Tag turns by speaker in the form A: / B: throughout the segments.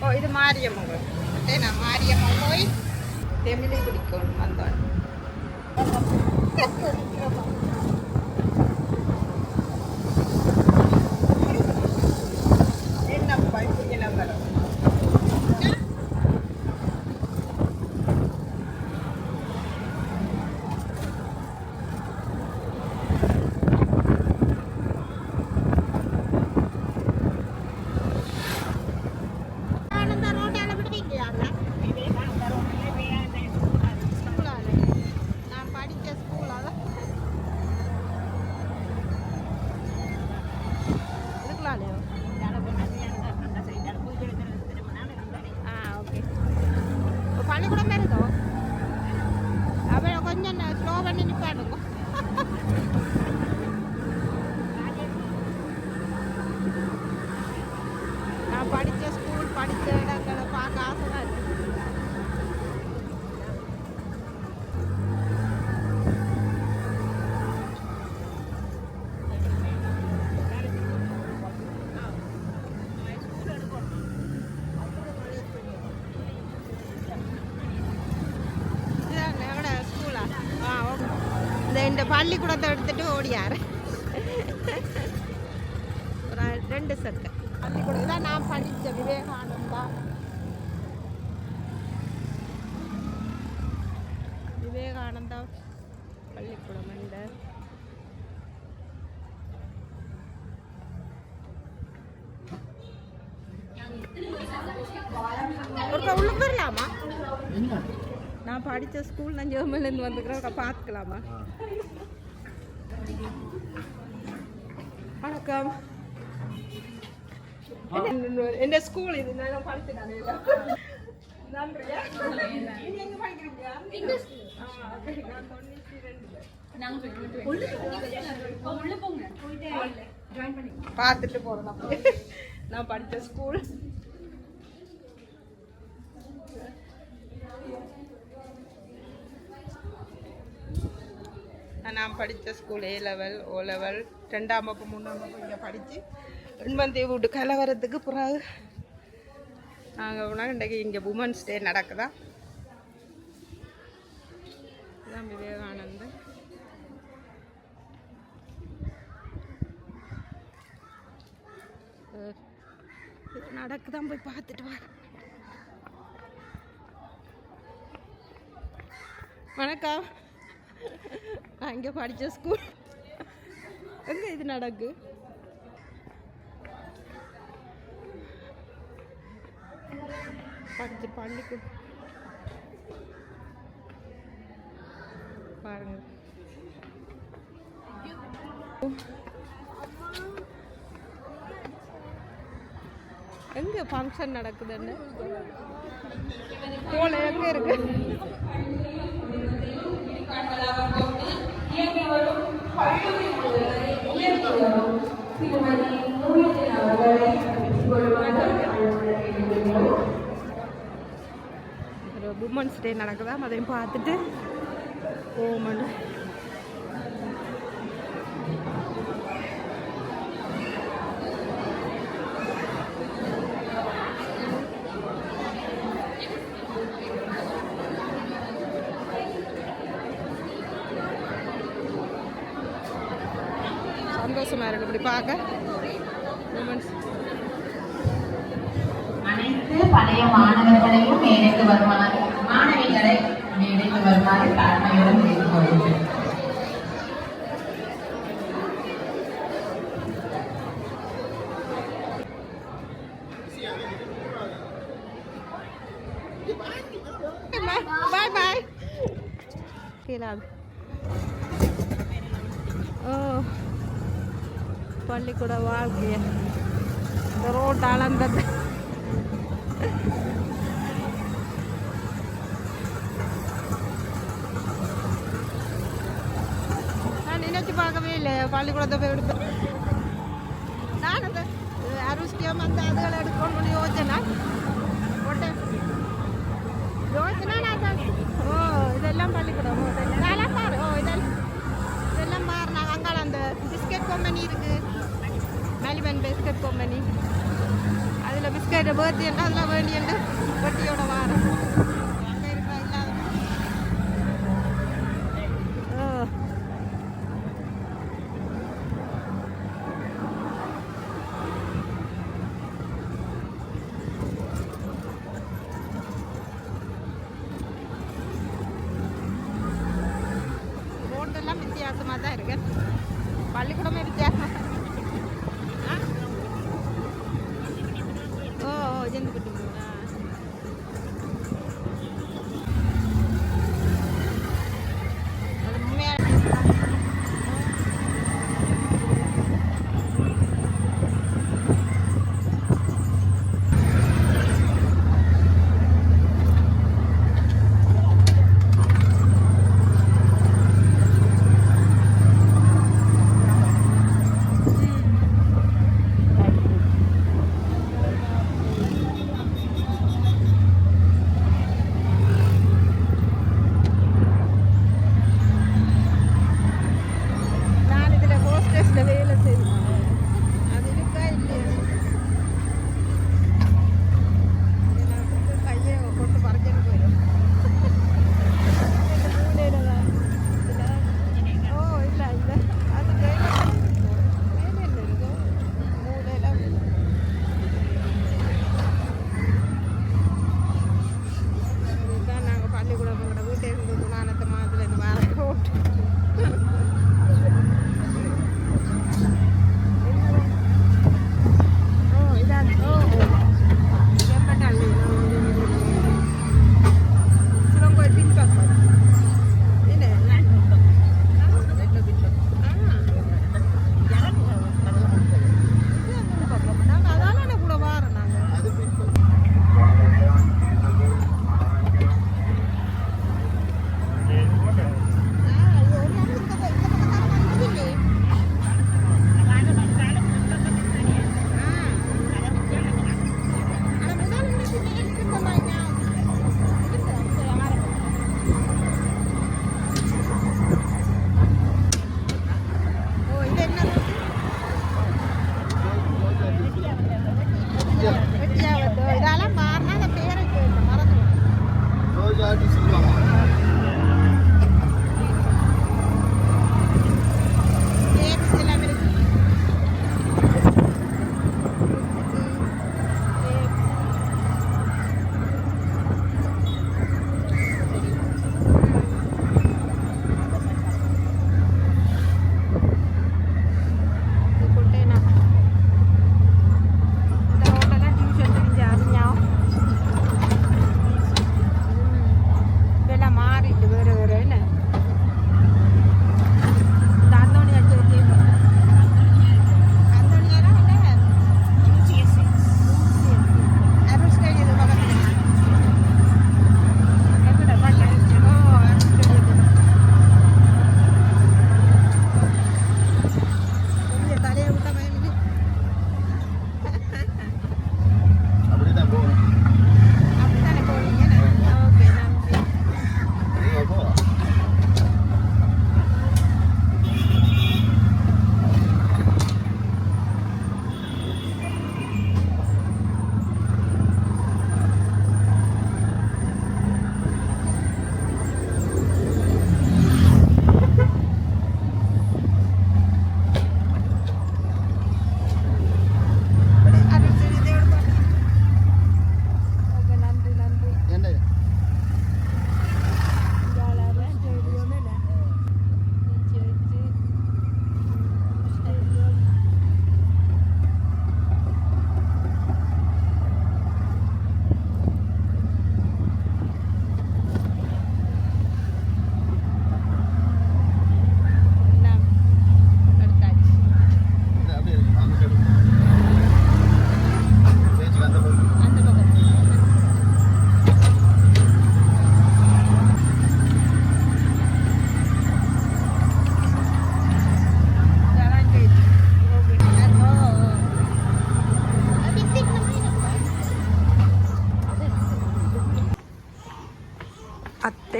A: ஓ இது மாரியம்மன் கோயில் நான் மாரியம்மன் கோயில் தெமிழை பிடிக்கணும் வந்தோம் என்னப்பா இப்படி எல்லாம் வரும் ஆனந்த ரோட்டால விடுவீங்களாங்க ஸ்கூலால நான் படிச்ச ஸ்கூலால இதுக்குலாலையோ ஆ ஓகே இப்போ பள்ளிக்கூடம் வருதோ அப்புறம் கொஞ்சம் ஸ்லோ பண்ணி நிற்பாடுங்க நான் படித்த ஸ்கூல் படித்த இடங்களை பார்க்க ஆசை தான் இருக்கு இதுதான் எங்களோட ஸ்கூலா ஆ ஓகே இந்த இந்த பள்ளிக்கூடத்தை எடுத்துட்டு ஓடியாரு. ஒரு ரெண்டு செட்டு பள்ளிக்கூடம் இதான் நான் படித்த விவேகானந்தா. விவேகானந்தா பள்ளிக்கூடம் இந்த ஒருக்கா உள்ள போயிடலாமா நான் படித்த ஸ்கூல் நான் ஜெர்மன்லேருந்து வந்துக்கிறேன் பார்த்துக்கலாமா? வணக்கம் எந்த ஸ்கூல் இது நான் படிச்சுட்டேன் நன்றியா நீங்க எங்க படிக்கிறீங்க ஆ, சரி, நான் தொண்ணூத்தி ரெண்டுல. பார்த்துட்டு போறோம் அப்படியே. நான் படித்த ஸ்கூல் நான் படித்த school A level O level ரெண்டாம் வகுப்பு மூணாம் வகுப்பு இங்கே படித்து எண்பந்தி வீட்டு கலவரத்துக்கு பிறகு நாங்கள் உணவு இன்றைக்கு இங்கே உமன்ஸ் டே நடக்குதா? இதுதான் விவேகானந்தர் நடக்குதான் போய் பார்த்துட்டு வா. வணக்கம். நான் இங்கே படித்த ஸ்கூல் எங்கே இது நடக்கு? படித்த பள்ளிக்கூடம் பாருங்க. எங்க ஃபங்க்ஷன் நடக்குதுன்னு போல எங்க இருக்கு? ஒரு உமன்ஸ் டே நடக்குதா? அதையும் பார்த்துட்டு ஓமன் சந்தோஷமா இருக்கு இப்படி பார்க்க உமன்ஸ்
B: அனைத்து பழைய மாணவர்களையும் மேடைக்கு வருமாறு மாணவிகளை மேடைக்கு வருமாறு தாழ்மையுடன் கேட்டுக்கொள்கிறேன்
A: பாய் பாய் கீழாது. ஓ பள்ளிக்கூட வாழ்க்கைய இந்த ரோட் அளந்தது நான் நினைச்சு பார்க்கவே இல்லை பள்ளிக்கூடத்தை போய் எடுப்பேன் நான் அந்த அருஷ்டியம் அந்த அதுகளை எடுக்கணும்னு யோசனை போட்டேன் யோசனை நான் தான் ஓ இதெல்லாம் பள்ளிக்கூடம் ஓ இதெல்லாம் பாரு ஓ இதெல்லாம் இதெல்லாம் பாரு நாங்கள் அங்கால அந்த பிஸ்கட் கம்பெனி இருக்கு மேலிபன் பிஸ்கட் கம்பெனி அதில் பிஸ்கட் என்ன அதில் வேண்டியது வட்டியோட வாரம் அங்கே இருக்கிறா இல்லாத ஓ ரோட்டெல்லாம் தான் இருக்கு. பள்ளிக்கூடமே வித்தியாசமாக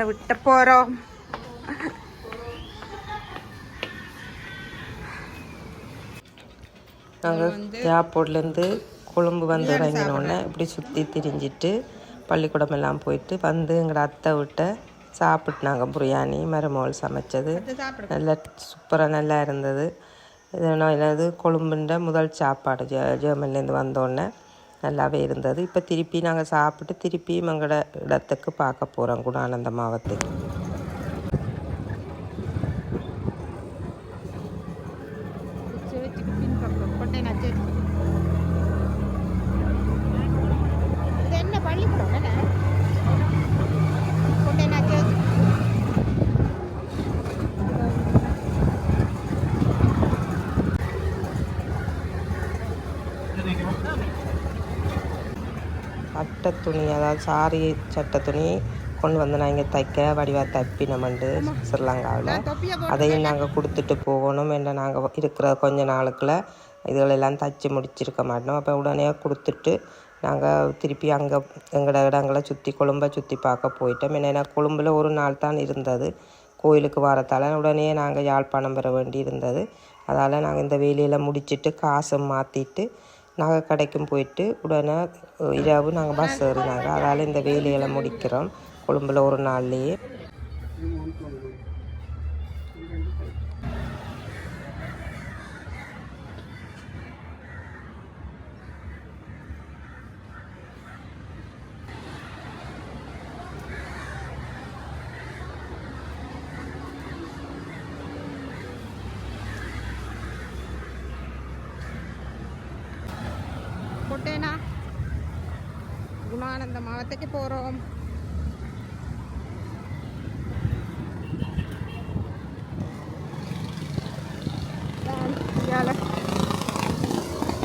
A: பேரை விட்ட போகிறோம்
C: நாங்கள் ஏர்போர்ட்லேருந்து கொழும்பு வந்து இறங்கினோடனே இப்படி சுற்றி திரிஞ்சிட்டு பள்ளிக்கூடம் எல்லாம் போயிட்டு வந்து எங்களோட அத்தை விட்ட சாப்பிட்டுனாங்க பிரியாணி மருமகள் சமைச்சது நல்லா சூப்பராக நல்லா இருந்தது இது என்னது கொழும்புன்ற முதல் சாப்பாடு ஜெ ஜெர்மன்லேருந்து வந்தோடனே நல்லாவே இருந்தது. இப்போ திருப்பி நாங்கள் சாப்பிட்டு திருப்பியும் எங்களோட இடத்துக்கு பார்க்க போகிறோம் குணானந்த மாவத்துக்கு
A: என்ன பள்ளிக்கூடம் என்ன கொட்டைனா சேர்த்து
C: சட்டை துணி அதாவது சாரி சட்டை துணி கொண்டு வந்து நான் இங்கே தைக்க வடிவாக தப்பினமண்டு ஸ்ரீலங்காவில் அதையும் நாங்கள் கொடுத்துட்டு போகணும் என்ன நாங்கள் இருக்கிற கொஞ்ச நாளுக்குள்ள இதுகளெல்லாம் தச்சு முடிச்சிருக்க மாட்டோம். அப்போ உடனே கொடுத்துட்டு நாங்கள் திருப்பி அங்கே எங்களோட இடங்களை சுற்றி கொழும்பை சுற்றி பார்க்க போயிட்டோம். ஏன்னா கொழும்பில் ஒரு நாள் தான் இருந்தது. கோயிலுக்கு வரத்தால் உடனே நாங்கள் யாழ்ப்பாணம் பெற வேண்டி இருந்தது. அதால் நாங்கள் இந்த வேலையில் முடிச்சிட்டு காசை மாற்றிட்டு நகை கடைக்கும் போயிட்டு உடனே இரவு நாங்கள் பஸ் ஏறினாங்க. அதால் இந்த வேலையெல்லாம் முடிக்கிறோம். கொழும்பில் ஒரு நாள்லேயே.
A: கொட்டேனா குணானந்த மாவட்டத்துக்கு போகிறோம்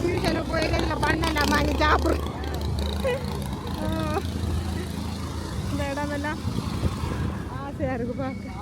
A: டியூஷனுக்கு போய் இல்லை பண்ணலாம் வாங்கி சாப்பிட்றோம் இந்த இடமெல்லாம் ஆசையாக இருக்கு பார்க்க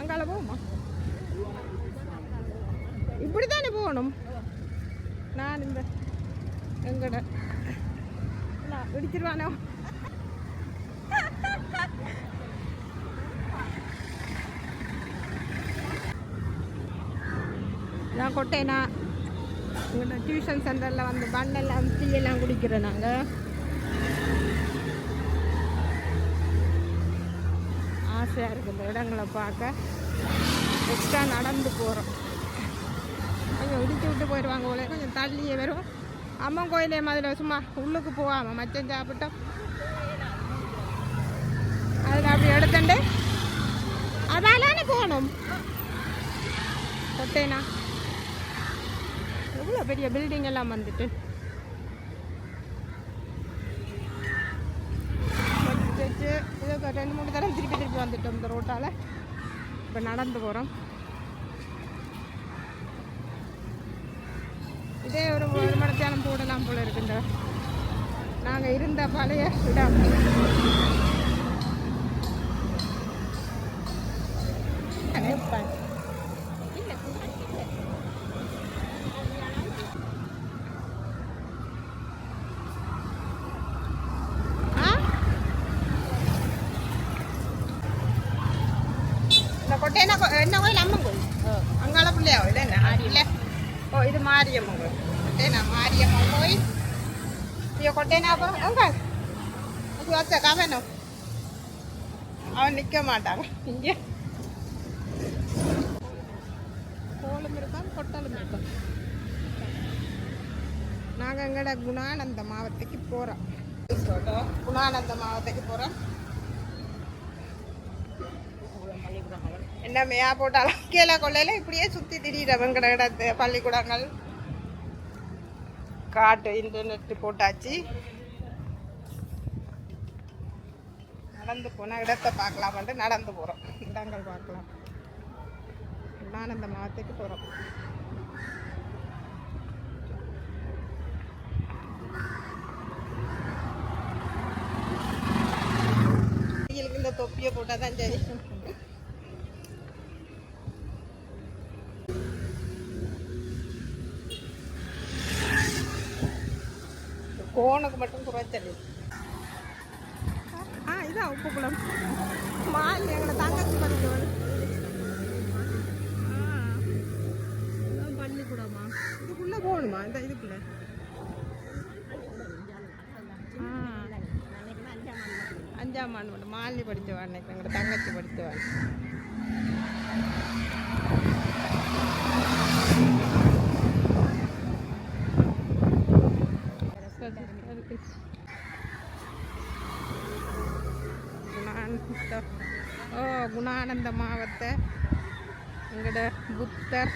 A: அங்கால போகுமா இப்படி தானே போகணும் நான் இந்த எங்கட நான் நான் கொட்டேனா? எங்களோட டியூஷன் சென்டரில் வந்து பண்ணெல்லாம் டீ எல்லாம் குடிக்கிறோம் நாங்கள் ஆசையாக இருக்குது இந்த இடங்களை பார்க்க. எக்ஸ்ட்ரா நடந்து போகிறோம் கொஞ்சம் இடிச்சு விட்டு போயிடுவாங்க போல கொஞ்சம் தள்ளியே வரும். அம்மன் கோயிலே மாதிரி சும்மா உள்ளுக்கு போகாமல் மச்சம் சாப்பிட்டோம். அதில் அப்படி எடுத்துட்டு அதாலானே போகணும். கொட்டேனா. எவ்வளோ பெரிய பில்டிங் எல்லாம் வந்துட்டு. இதுக்கு ரெண்டு மூணு தடவை திருப்பி திருப்பி வந்துட்டோம் இந்த ரோட்டால் இப்போ நடந்து போகிறோம் இதே ஒரு ஒரு மடத்தியானம் போடலாம் போல இருக்குங்க நாங்கள் இருந்த பழைய இடம் ஆ? இந்த கொட்டையனா கோ- என்ன கோயில் அம்மன் கோயில் அங்காள பிள்ளையா கோயில் என்ன கோயில் கொட்டையனா மாரியம்மன் கோயில் ஐயோ கொட்டையனா அப்போ அங்க அது வச்ச கவனம் அவன் நிற்க மாட்டாங்க இங்கே கோலம் இருக்கான் கொட்டலும் இருக்கான் நாங்கள் எங்கட குணானந்த மாவட்டத்துக்கு போகிறோம் குணானந்த மாவட்டத்துக்கு போகிறோம் என்ன மேயா போட்டாலும் கீழே கொள்ளையில இப்படியே சுற்றி இடத்து பள்ளிக்கூடங்கள். காட்டு இன்டர்நெட் போட்டாச்சு. நடந்து போனால் இடத்தை பார்க்கலாம்ட்டு நடந்து போகிறோம் இடங்கள் பார்க்கலாம். விமானந்த மாவட்டத்துக்கு போகிறோம் இந்த தொப்பியை போட்டால் தான் சரி. கோனுக்கு மட்டும் குறைச்சல் ஆ இதான் உப்புக்குளம் மால் எங்களை தங்கச்சி பண்ணுவோம் பள்ளிக்கூடமா இதுக்குள்ளே போகணுமா? இந்த இதுக்குள்ளே. அஞ்சாம் ஆண்டு மாலி படித்தவா அன்னைக்கு? எங்களோட தங்கச்சி படித்தவா குணானந்த மாவத்தை எங்களோட புத்தர்.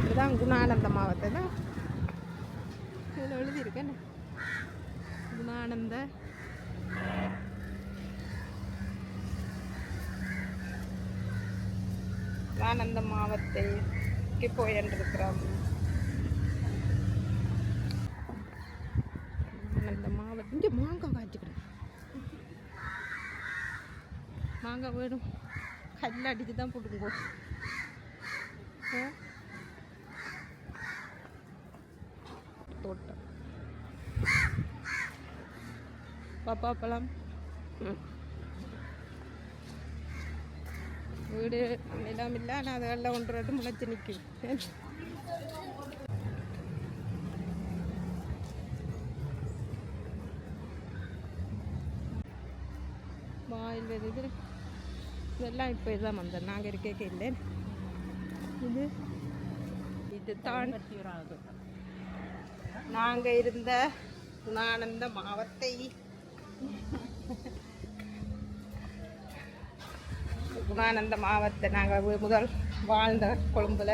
A: இதுதான் குணானந்த மாவட்டம் தான் இதில் எழுதியிருக்கேன் குணானந்த குணானந்த. மாவத்தை போயின்றிருக்கிறோம் இருக்கிறோம் இங்கே மாங்காய் காய்ச்சிக்கிறேன் மாங்காய் வேணும். கல் அடிச்சு தான் போட்டுக்கோ. தோட்டம். பாப்பா பழம் வீடு நிலம் இல்லை ஆனால் அதெல்லாம் ஒன்று ரெண்டு முளைச்சி நிற்கும் வாயில் வருது இதெல்லாம் இப்போ இதான் வந்தேன் நாங்கள் இருக்கே இல்லை. இது இது தான் நாங்கள் இருந்த குணானந்த மாவத்தை. குணானந்த மாவத்தை நாங்கள் முதல் வாழ்ந்த கொழும்புல.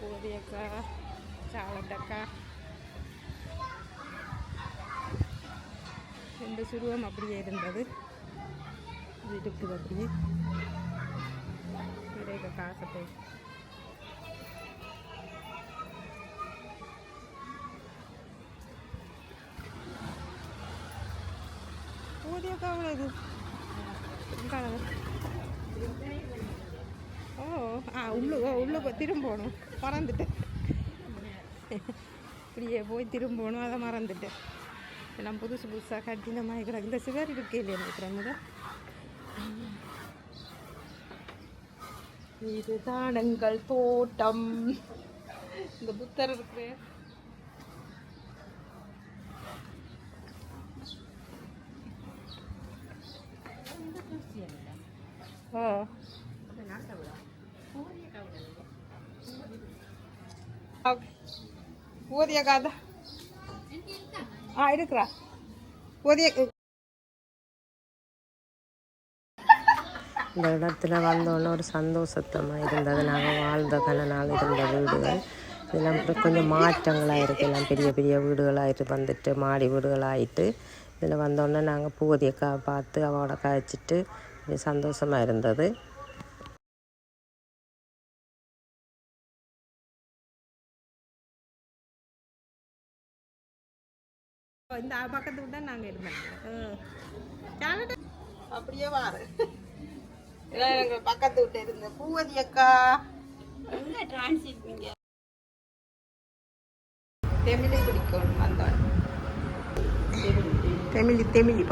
A: கோதியக்கா சாலட்டக்கா இந்த சுருவம் அப்படியே இருந்தது. இது இருக்குது அப்படியே. நிறைய காசை போய் ஓடியா இது. ஓ ஆ உள்ளு ஓ உள்ளே திரும்பணும். மறந்துட்டேன். இப்படியே போய் திரும்பணும் அதை மறந்துட்டேன். எல்லாம் புதுசு புதுசாக கடினமாக இருக்கிறாங்க இந்த சிவர் இருக்கே இல்லையா நினைக்கிறாங்க இதுதான் எங்கள் தோட்டம் இந்த புத்தர் இருக்கு ஓ ஊதிய காதா ஆ இருக்கிறா ஊதிய
C: இந்த இடத்துல வந்தோன்னே ஒரு சந்தோஷத்தமாக இருந்தது. நாங்கள் வாழ்ந்த கன நாள் இருந்த வீடுகள். இதெல்லாம் அப்புறம் கொஞ்சம் மாற்றங்களாக இருக்குது எல்லாம் பெரிய பெரிய வீடுகளாகிட்டு வந்துட்டு மாடி வீடுகளாகிட்டு இதில் வந்தோடனே நாங்கள் பூவதியை கா பார்த்து அவளோட காய்ச்சிட்டு சந்தோஷமாக இருந்தது.
A: இந்த பக்கத்து விட்டு தான் நாங்கள் இருந்தோம். அப்படியே வாரு. எங்கள் பக்கத்து விட்டு இருந்த பூவதி அக்கா. தெமிழி பிடிக்கும் வந்தோம் தெமிழி தெமிழி.